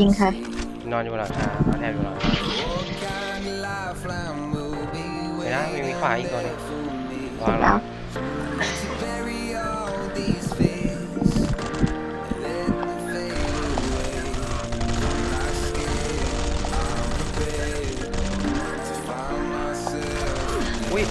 ยิงใครนอนอยู่บนหลังคานอนแอบอยู่บนหลังคาเห็นนะมีมีขวาอีกตัวหนึงเห็วางนแล้แล้ววอุ้ย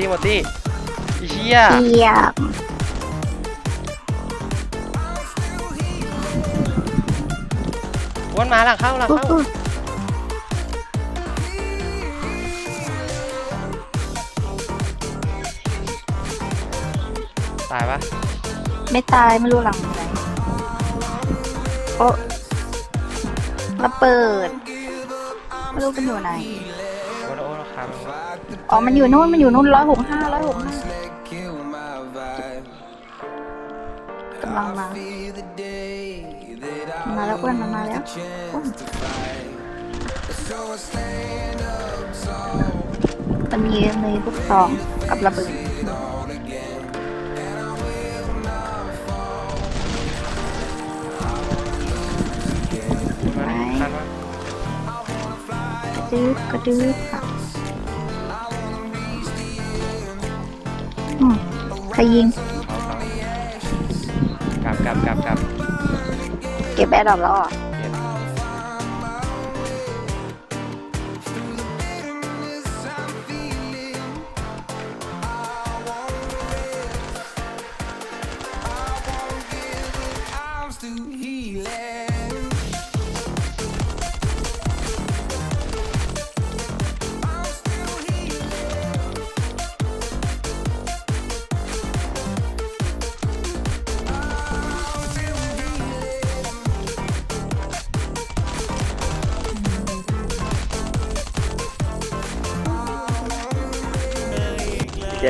ตีหมดตีหมดตีอีเชี่ยเทียบวนมาหลังเข้าหลังปุ๊บเข้าปุ๊บตายปะไม่ตายไม่รู้หลังไหนโอ้ระเบิดไม่รู้มันอยู่ไหน อ๋อ มันอยู่นู่น มันอยู่นู่นร้อยหกห้าร้อยหกห้ากำลังมา มาแล้วอ้วนมันมาแล้วมันมีมีลูกซองกับระเบิดมันทันปกระดืบกระดืบค่ะ รยิงเขาเขากลับกลับกลับกลับเก็บแอร์ดรอปแล้วเหรอะ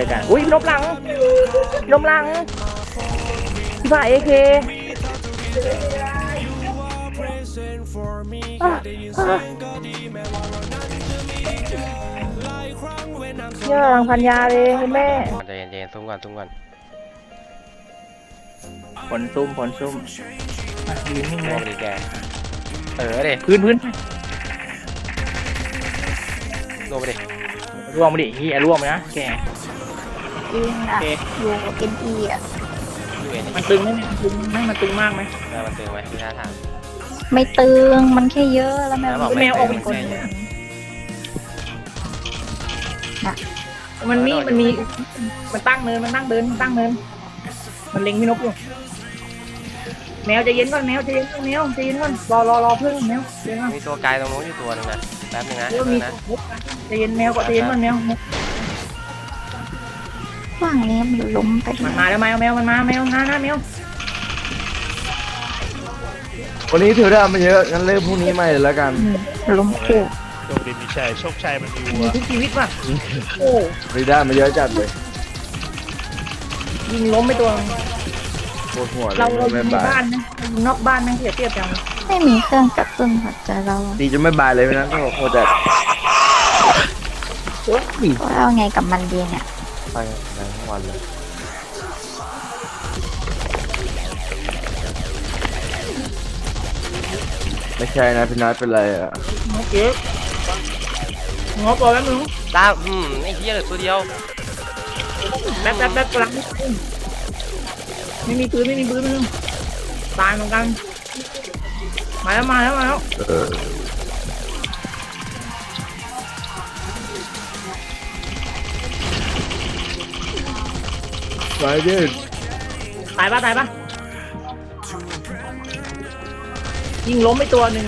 อกัน อุ้ยนบหลังนบหลังพี่ผ่าเอเคเชื่หลังพันยาเลยแม่มันจะเย็นเย็นๆซุ่มก่อนซุ่มก่อนผลซุ่มผลซุ่มอะยืนนิ่งโอ้เลยดีแกเออเด็พื้นพื้นลงไปดิร่วงมาดิเฮียร่วงไปนะแก ยิงโออะเค อยู่เอ็นอีอะ ยูเอ็นมันตึงไหมเนี่ยมันตึงไหมมันตึงมากไหมเออมันตึงไหมพี่ท่าทาง ไม่ตึง มันแค่เยอะแล้วแมวแล้วบอกแมวออกเป็นคนไม่ตึงมันมีมันมี มันตั้งเนิน มันตั้งเดิน มันตั้งเนิน มันเล็งพี่นกอยู่แมวใจะเย็นก่อนแมวใจะเย็นก่อนแมวใจะเย็นก่อนรอรอรอเพื่อนแมวใจเย็นก่อนมีตัวไกลตรงนู้นอยู่ตัวหนึงนะแป๊บนึงนะเดี๋ยวแป๊บนึมีงนะใจเย็นแมวก็ใจเย็นก่อนแมว ว่างนี้มันล้มไปมันมาแล้วแมวแมวมันมาแมวมาหน้าแมววันนี้ถือได้มาเยอะงั้นเริ่มพรุ่งนี้ใหม่เลยแล้วกันอืมล้มคู่โชคดีมีชัยโชคชัยมันมีมีวัวทุกชีวิตว่ะโอ้รีได้มาเยอะจัดเลยยิงล้มไปตัวปวดหัวเลเรายเราอไม่ยู่ในบายบ้านนะเราอยู่นอกบ้านนะเสียเปรียบจังไม่มีเครื่องกระตุ้นหัวใจเราดีจะไม่บายเลยนะก็โคตรจัดโอ้ยว่าเอาไงกับมันดีเนี่ย ไปทั้งวันเลยไม่ใช่นะพี่นัทเป็นไรอะงอเก๋งอตัวแล้วมึงตาอืมไอ้เหี้ยเหลือตัวเดียวแป๊บแป๊บแป๊บกำลังไม่มีปืนไม่มีปืนไม่มีตายเหมือนกันมาแล้วมาแล้วมาแล้ว เออไปดิตายปะตายปะยิงล้มไปตัวหนึ่ง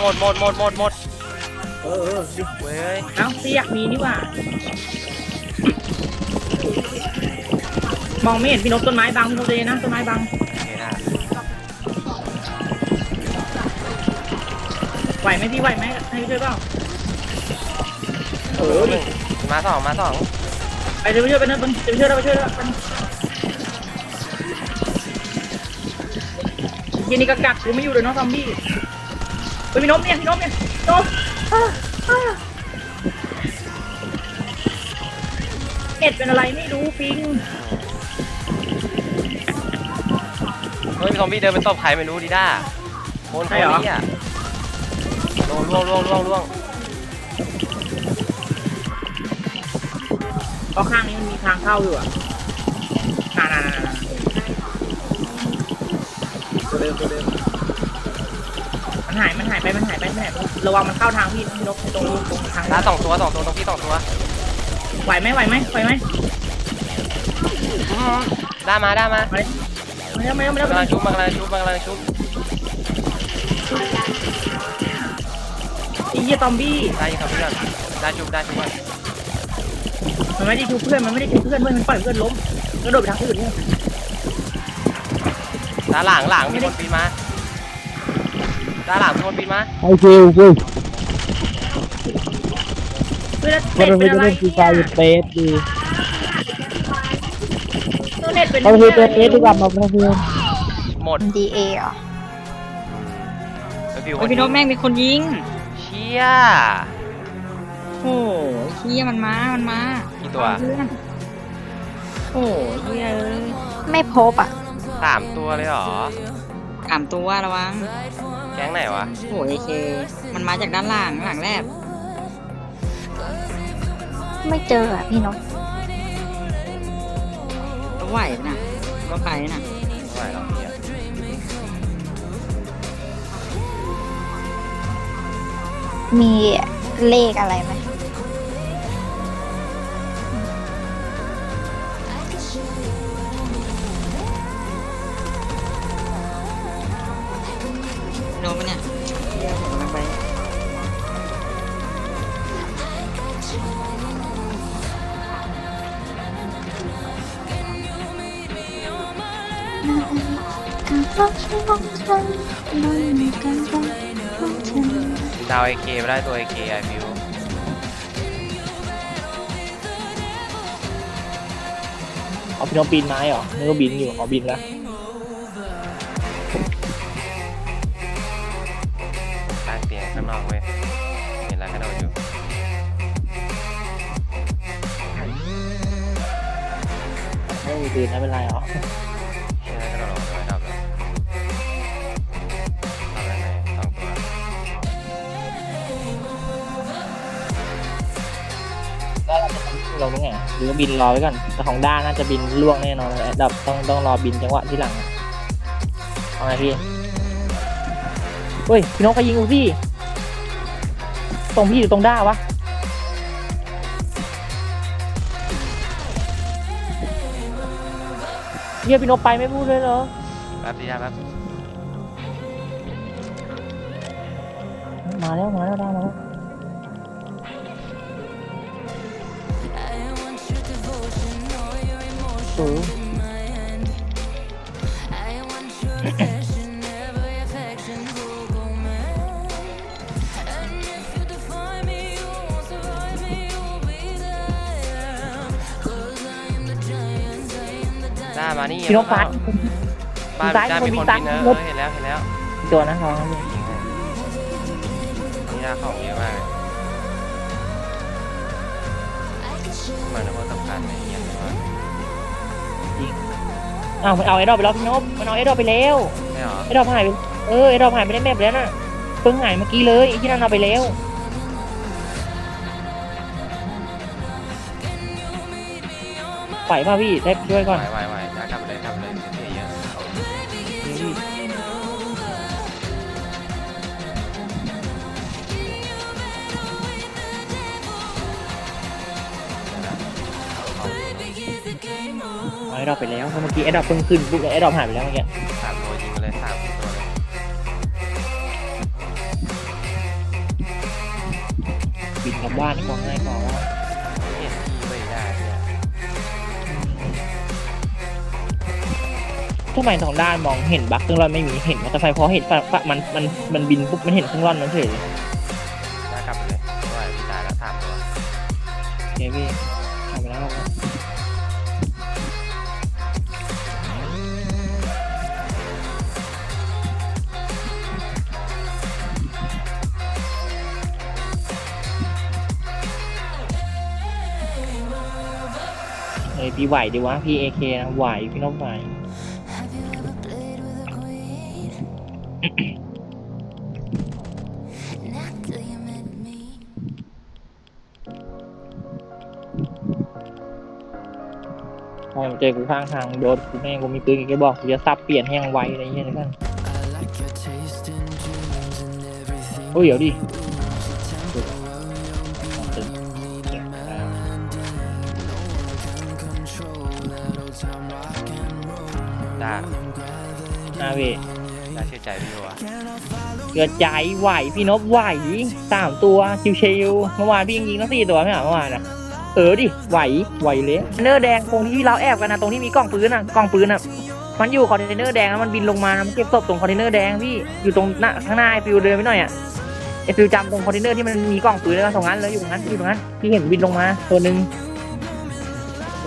หมดหมดหมดหมดหมดเออเออดิเว้ยเอ้าพี่อยากมีนี่หว่า มองไม่เห็นพี่นกต้นไม้บังพี่นกเลยนะต้นไม้บังโอเคได้ไหวไหมพี่ไหวไหมให้พี่ช่วยเปล่าเออดิมาสองมาสองไปเดี๋ยวไปช่วยไปนะไปช่วยแล้วไปช่วยแล้วไปยินนี่ก็กักกูไม่อยู่เลยเนาะซอมบี้ไปพี่นกเนี่ยพี่นกเนี่ยนกอ่าอ่าเอ็ดเป็นอะไรไม่รู้ปิงเฮ้ยซอมบี้เดินไปตบใครไม่รู้ดิด้าโคนโคนนี่อะล่วงล่วงล่วงล่วงล่วง เพราะข้างนี้มันมีทางเข้าอยู่อะน่าน่าน่าน่าตัวเดิมตัวเดิมมันหาย มันหายไป มันหายไป มันหายไประวังมันเข้าทางพี่พี่นกตรงตรงทางด้าสองตัวสองตัวตรงพี่สองตัวไหวไหมไหวไหมไหวไหมอืมด้ามาด้ามาไม่ได้ไม่ได้ไม่ได้กำลังชุบมากำลังชุบมากำลังชุบไอ้เหี้ยตอมบี้ได้ยิงครับเพื่อนได้ชุบได้ชุบก่อน มันไม่ได้ชูเพื่อนมันไม่ได้ชูเพื่อนเว้ยมันปล่อยเพื่อนล้มกระโดดไปทางอื่นเนี่ยด้านหลังหลังมีคนปีนมาด้านหลังมีคนปีนมาไอคิวคิวเพื่อนเขาเน็ตเป็เป็นนอะไรจะเล่นฟรีไฟอยู่เปสดีตัวเน็ตเป็นเขาคือเป็นเอสดีกว่ามาเพื่อนหมด ดีเอเหรอ ไปฟิวคโอ้ยนพี่นกแม่งเป็นคนยิง เชี่ยโอ้ยเฮียมันมา มันมา กี่ตัวเพื่อนโอ้ยเฮียเอ้ยไม่พบอะสามตัวเลยเหรอ สามตัวระวังแก๊งไหนวะ โอ้ยเค มันมาจากด้านหลังหลังแรกไม่เจออะพี่นกก็ไหวนะ ก็ไปนะไม่ไหวหรอกเนี่ยมีเลขอะไรไหม โดนปะเนี่ยเฮียผมกำลังไปดาวไอเคไปได้ตัวไอเคไอฟิวเอาพี่น้องปีนไม้เหรอนึกว่าบินอยู่อ๋อบินแล้ว ไม่มีปืนไม่เป็นไรเหรอเชื่อกระโดดลงไปดับแล้วทำอะไรไหนสองตัวลงตรงไหนหรือว่าบินรอไว้ก่อนแต่ของด้านน่าจะบินล่วงแน่นอนแอดดับต้องต้องรอบินจังหวะที่หลังเอาไงพี่เฮ้ยพี่น้องใครยิงกูพี่ ตรงพี่หรือตรงด้าวะ เฮียพี่นกไปไม่พูดเลยเหรอแป๊บดีจ้าแป๊บมาแล้วมาแล้วได้มาแล้วโอ้ มานี่พี่นกฟ้าบ้านซ้ายด้ามีมีคคนนมีบินเอซ้ายอรถเห็นแล้วเห็นแล้วอีกตัวนะน้องนี่ยิงให้นี่ด้าของเยอะมากเลยมันเป็นคนสำคัญในเยี่ยมเลยว่าอ้าวมันเอาไอ้ดอกไปแล้วพี่นกมันเอาไอ้ดอกไปแล้วไม่หรอไอ้ดอกหายไปเออไอ้ดอกหายไปได้แมปแล้วน่ะเพิ่งหายเมื่อกี้เลยไอ้ที่นั่นเอาไปแล้วไหวป่ะพี่ได้ช่วยก่อนไหว ดอกไปแล้วเพราะเมื่อกี้ไอ้ดอกเพิ่งขึ้นปุ๊บไอ้ดอกหายไปแล้วเมื่อกี้สามตัวยิงไปเลยสามตัวเลยบินกลับบ้านนี่มองง่ายกว่าว่าไม่เห็นที่ไม่ได้เนี่ยทำไมสองด้านมองเห็นบักเครื่องร่อนไม่มีเห็นมอเตอร์ไซค์พอเห็นฝั่งมันมันมันบินปุ๊บมันเห็นเครื่องร่อนมันเฉยเลยได้กลับไปเลยว่าพี่ตายแล้วสามตัวโอเคพี่ทำไปแล้วครับ พี่ไหวดีวะ พี่เอเคนะไหวพี่น้องไหวพอเจอกูข้างทางโดนกูแม่งกูมีปืนกี่กระบอกกูจะสับเปลี่ยนให้ยังไวอะไรเงี้ยนะกันโอ้ยเดี๋ยวดิ นาเวได้เชื่อใจพี่วะเกิดใจไหวพี่นพไหวสามตัวชิวๆเมื่อวานพี่ยังยิงทั้งสี่ตัวไม่เหรอเมื่อวานอะเออดิไหวไหวเลยเนอร์แดงตรงที่เราแอบกันนะตรงที่มีกล่องปืนอะกล่องปืนอะมันอยู่คอนเทนเนอร์แดงแล้วมันบินลงมามันเก็บศพตรงคอนเทนเนอร์แดงพี่อยู่ตรงหน้าข้างหน้าไอฟิวเดินไปหน่อยอะไอฟิวจำตรงคอนเทนเนอร์ที่มันมีกล่องปืนแล้วตรงนั้นเลยอยู่ตรงนั้นอยู่ตรงนั้นพี่เห็นบินลงมาตัวหนึ่งมัน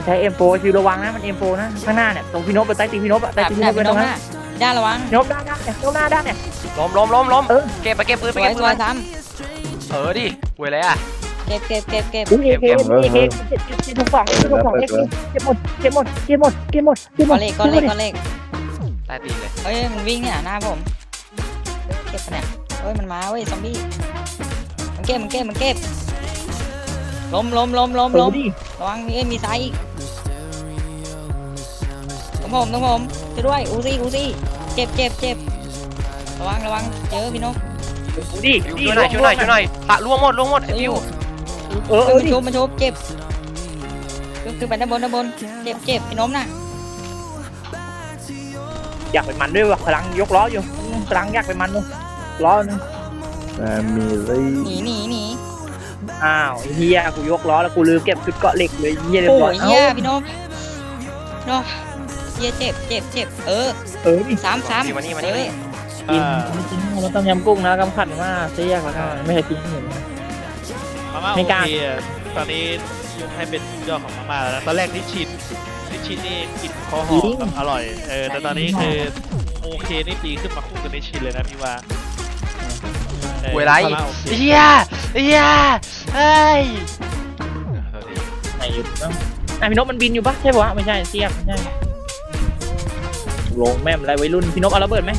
ใช้ M4 ไอฟิวระวังนะมัน M4 นะข้างหน้าเนี่ยตรงพี่นพไปใต้ตีนพี่นพอะแบใต้บตีนพี่แบนบพไปเป็นตตรรงงนั้นหน้าด้านระวังพี่นพด้านด้านเนี่ยด้านหน้าด้านเนี่ยล้มล้มล้มล้มเออเก็บไปเก็บปืนสไปวยเก็บสปืวยนซ้เออดิเว้ยเลยอะำเก็บเก็บเก็บเก็บอุ้ยเอเคเอเคเก็บเก็บเก็บทุกฝั่งเก็บทุกฝั่งเก็บเก็บหมดเก็บหมดเก็บหมดเก็บหมดเก็บหมก้อดนเล็กก้อนเล็กก้อนเล็กใต้ตีนเลยเฮ้ยมันวิ่งเนี่ยหน้าผมเก็บปะเนี่ยเฮ้ยมันมาเว้ยซอมบี้มันเก็บมันเก็บมันเก็บล้มล้มล้มล้มเอล้อมดิระวังมีเอ้ยมีซ้ายอีกต้อ งผมต้องผมช่วยด้วยอูซี่อูซี่เจ็บเจ็บเจ็บระวังระวังเจอพี่นกดิฟิวช่วยหน่อยช่วยหน่อยช่วยหน่อยปะล่วงหมดล่วงหมดไอ้ฟิวเออเอเอออดิมันชุบมันชุบเจ็บคือคือไปด้านบนด้านบนเจ็บเจ็บพี่นมน่ะอยากไปมันด้วยว่ะพลังยกล้ออยู่พลังอยากไปมันด้วยล้อนึงแฟมิลี่หนีหนีหนีอ้าวเฮียกูยกล้อแล้วกูลืมเก็บชุดเกาะเหล็กเลยเฮียเรียบโอ้ร้อยยเฮียพี่นมเนาะ เฮียเจ็บเจ็บเจ็บเออเออดิสามสามมานี่มาเอนี่ อกินกินแล้วต้มยำกุ้งนะกำขัดมากเสียกแล้วก็ไม่เคยกินเหมือนมาม่าไม่โอกล้าเคอะตอนนี้ยกให้เป็นยอดของมาม่าแล้วนะตอนแรกนิชชินนิชชินนี่กลิ่นคอหอมแบบอร่อยเออแต่ตอนนี้คือโอเคนี่ดีขึ้นมาคู่กับนิชชินเลยนะพี่ว่าออเว้ยไรมาม่าโอเคเฮียเฮียเฮ้ยเออดีไหนอยู่บ้างอะพี่นพมันบินอยู่ปะใช่ปะไม่ใช่เสียกไม่ใช่ ลงแม่มอะไรวัยรุ่นพี่นพเอาระเบิดไหม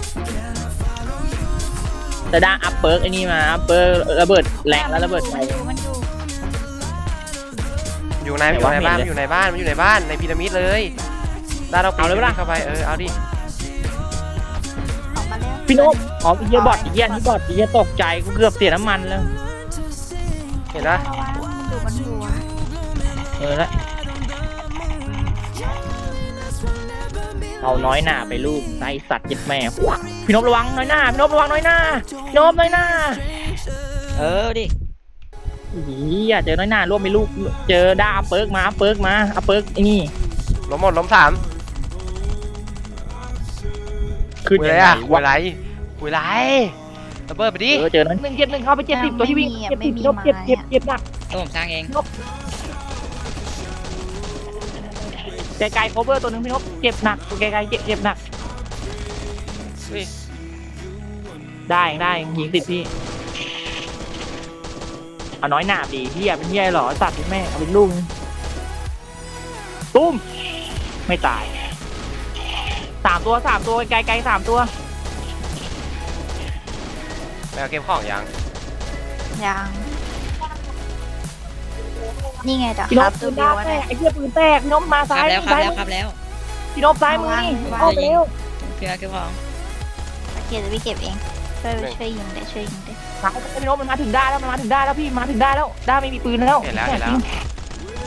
แต่ด้าอัพเปิร์กไอ้นี่มาอัพเปิร์กระเบิดแรงแล้วระเบิดไป มันอยู่มันอยู่อยู่ในอยู่ในบ้านมันอยู่ในบ้านมันอยู่ในบ้านในพีระมิดเลยด้านเราปีนเข้าไปเออเอาดิออกมาแล้วพี่นพอ๋อไอ้เหี้ยบอดไอ้เหี้ยนี่บอดไอ้เหี้ยตกใจกูเกือบเสียน้ำมันแล้วเห็นปะระวังมันอยู่บนหัวเออละ เอาน้อยหน้าไปลูกไอสัตว์เจ็บแม่พี่นพระวังน้อยหน้าพี่นพระวังน้อยหน้าพี่นพน้อยหน้า เออดิเฮียเจอน้อยหน้าร่วมไปลูก เจอด้าอัพเปิร์กมาอัพเปิร์กมาอัพเปิร์กไอ้นี่ล้มหมดล้มสามขึ้นเว้ยยังไรไงอะเว้วะยไรเว้ยไรระเบิดไปดิ เออเจอน้อยหนึ่งเจ็บหนึ่งเข้าไปเจ็บสิบตัวที่วิ่งเจ็บสิบพี่นพเจ็บเจ็บเจ็บหนัก ตัวผมสร้างเอง ไกลๆโคเวอร์ตัวหนึ่งพี่นพเจ็บหนักไกลๆเจ็บเจ็บหนักเฮ้ยได้ได้ยิงติดพี่เอาน้อยหนาดีพี่เป็นเฮียเหรอสัตว์เป็นแม่เอาเป็นลุงตุ้มไม่ตายสามตัวสามตัวไกลไกลๆสามตัวไปเอาเกมของยังยัง นี่ไงเดี๋ยวพี่คนรับปืตัวนวิด้าวแตนะกไอ้เหี้ยปืนแตกพี่นพมาครัซ้าบยแล้วครับซ้ายแล้วครับแล้วพี่นพซ้ายมือนี่วางเข้าไปเร็วเพื่อเก็บของเก็บพี่เก็บเองช่วยช่วยยิงได้ช่วยยิงได้ซ้ายพี่นพมันมาถึงได้แล้วมันมาถึงได้แล้วพี่มาถึงได้แล้วได้ไม่มีปืนแล้วเห็นแล้วเห็นแล้ว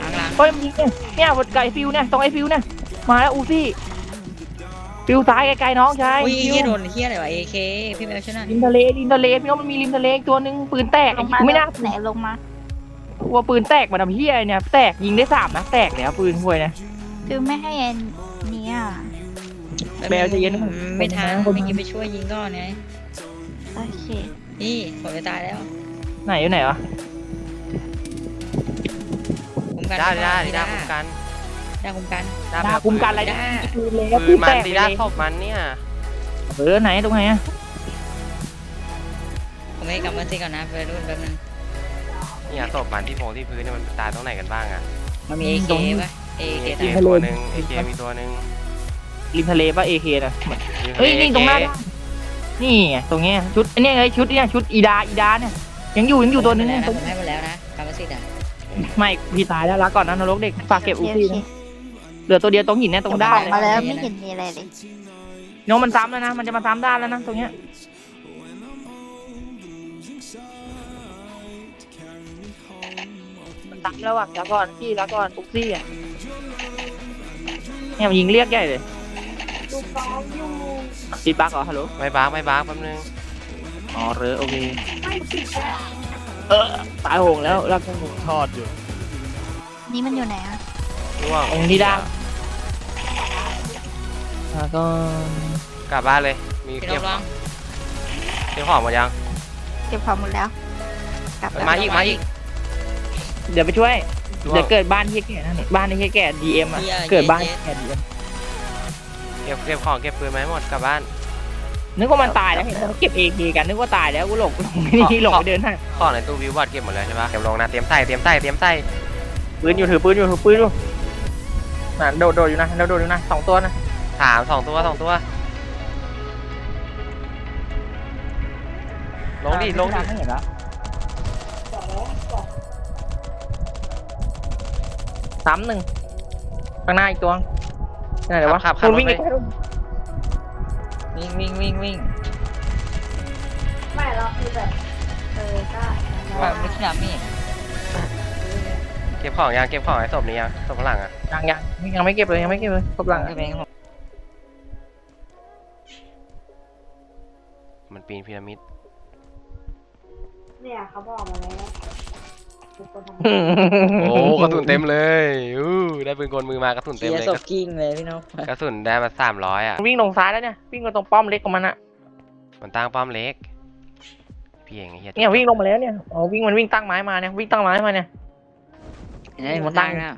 ล้างล้างเฮ้ยมันยิงเนี่ยเนี่ยบนไก่ฟิวเนี่ยตรงไอ้ฟิวเนี่ยมาแล้วอูซี่ฟิวซ้ายไกลๆน้องชายอุ้ยฟิวเฮียโดนเฮียอะไรวะเอเคพี่แมวชนะริมทะเลริมทะเลพี่น้องมันมีริมทะเลอีกตัวหนึ่งปืนแตกลงมากูไม่น่า ไหนลงมา กลัวปืนแตกมาทำเฮียเนี่ยแตกยิงได้สามนะแตกเนี่ยปืนห่วยนะคือไม่ให้อันเนี้ยแมวใจะเย็นไม่ทันคนไม่กินไปช่วยยิงก่อนไงโอเคนี่ผมจะตายแล้ว ไหนอยู่ไหนวะคุ้มกันได้หรือเปได้ล่าดีด้าคุ้มกันได้คุ้มกันด้าดาแบบคุมกันอะไรด้าคือเลยปืนมันแตกดีเลด้ายศพมันเนี่ยเออไหนตรงไหนอะผมให้กลับมาสิก่อนนะไปรุ่นแป๊บนึง เนี่ยศพมันที่โผล่ที่พื้นเนี่ยมันตายตรงไหนกันบ้างอะมันมีเอเคป่ะเอเคเอเคตายตัวหนึ่งเอเคมีตัวหนึ่งริมทะเลป่ะเอเคนะมีเฮ้ยนี่ตรงหน้า AK บ้านนี่ไงตรงเนี้ยชุดอันเนี้ยไอ้ชุดเนี่ยชุดอีดาอีดาเนี่ยยังอยู่ยังอยู่ตัวนึงผมเนี่ยให้ไปแล้วนะผมให้ไปแล้วนะกลับมาสิอะไม่พี่ตายแล้วลาก่อนนะนรกเด็กฝากเก็บโออุเคซี่โอเคนะเหลือตัวเดียวตรงหินเนี่ยตรงด้านออกเลยมาแล้วไม่เห็นมีอะไรเลยน้องมันซ้ำแล้วนะมันจะมาซ้ำด้านแล้วนะตรงเนี้ย มันซ้ำแล้วอะลาก่อนพี่ลาก่อนอุซี่อะเนี่ยมันยิงเรียกใหญ่เลยติดบั๊กเหรอฮัลโหลไม่บ้าไม่บ้าแป๊บนึงอ๋อเรอโอเคเออตายโหงแล้วแล้วก็ทอดอยู่นี่มันอยู่ไหนอะร่วงตรงที่ด้านแล้วก็กลับบ้านเลย มีเก็บของงเก็บของหมดยังเก็บของหมดแล้ว กลับเอ้ยแล้วมาอีกมาอีก เดี๋ยวไปช่วยร่วเดี๋ยงวเกิดบ้านที่แก่นั่นนี่บ้านที่แก่ดีเอ็มอะเกิดบ้านที่แก่ดีเอ็มเก็บเก็บของเก็บปืนมาให้หมดกลับบ้าน นึกว่ามันตายแล้วเห็นเขาเก็บเอเคกัน นึกว่าตายแล้วกูหลงหลงไม่ดีหลงไปเดินห้างของในตู้วิวบอร์ดเก็บหมดเลยใช่ปะเก็บลงนะเตรียมใส่เตรียมใส่เตรียมใส่ปืนอยู่ถือปืนอยู่ถือปืนอยู่น่ะโดดโดดอยู่นะโดดโดดอยู่นะสองตัวนะสามสองตัวสองตัว ลงดิลงดิ ไม่เห็นแล้ว สามหนึ่งข้างหน้าอีกตัวไหนเดี๋ยววะขับขับคุณวิ่งรอีถกไป วิ่งวิ่งวิ่งวิ่งไม่เราคือแบบเออก็ว่าไม่ใช่มีเก็บของยังเก็บของไอ้ศพนี้ยังศพข้างหลังอะยังยังยังไม่เก็บเลยยังไม่เก็บเลยครบหลังจะเป็นของมันปีนพีระมิดเนี่ยเขาบอกมาแล้ว โอ้กระสุนเต็มเลยอู้ได้ปืนกลมือมากระสุนเคเต็มลียเลยร์ศพกิ้งเลยพี่น้องกระสุนได้มาสามร้อยอะ วิ่งลงซ้ายแล้วเนี่ย วิ่งมาตรงป้อมเล็กของมันอะมันตั้งป้อมเล็กพี่เองไอ้เหี้ยเนี่ยวิ่งลงมาแล้วเนี่ย อ๋อวิ่งมันวิ่งตั้งไม้มาเนี่ย วิ่งตั้งไม้มาเนี่ย เห็นไหมมันตั้งแล้ว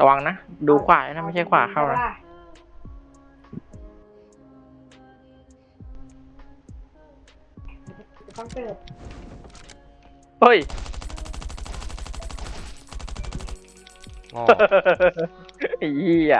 ระวังนะ ดูขวานะไม่ใช่ขวาเข้านะ ต้องเกิดเฮ้ยโง่ไอ้เหี้ย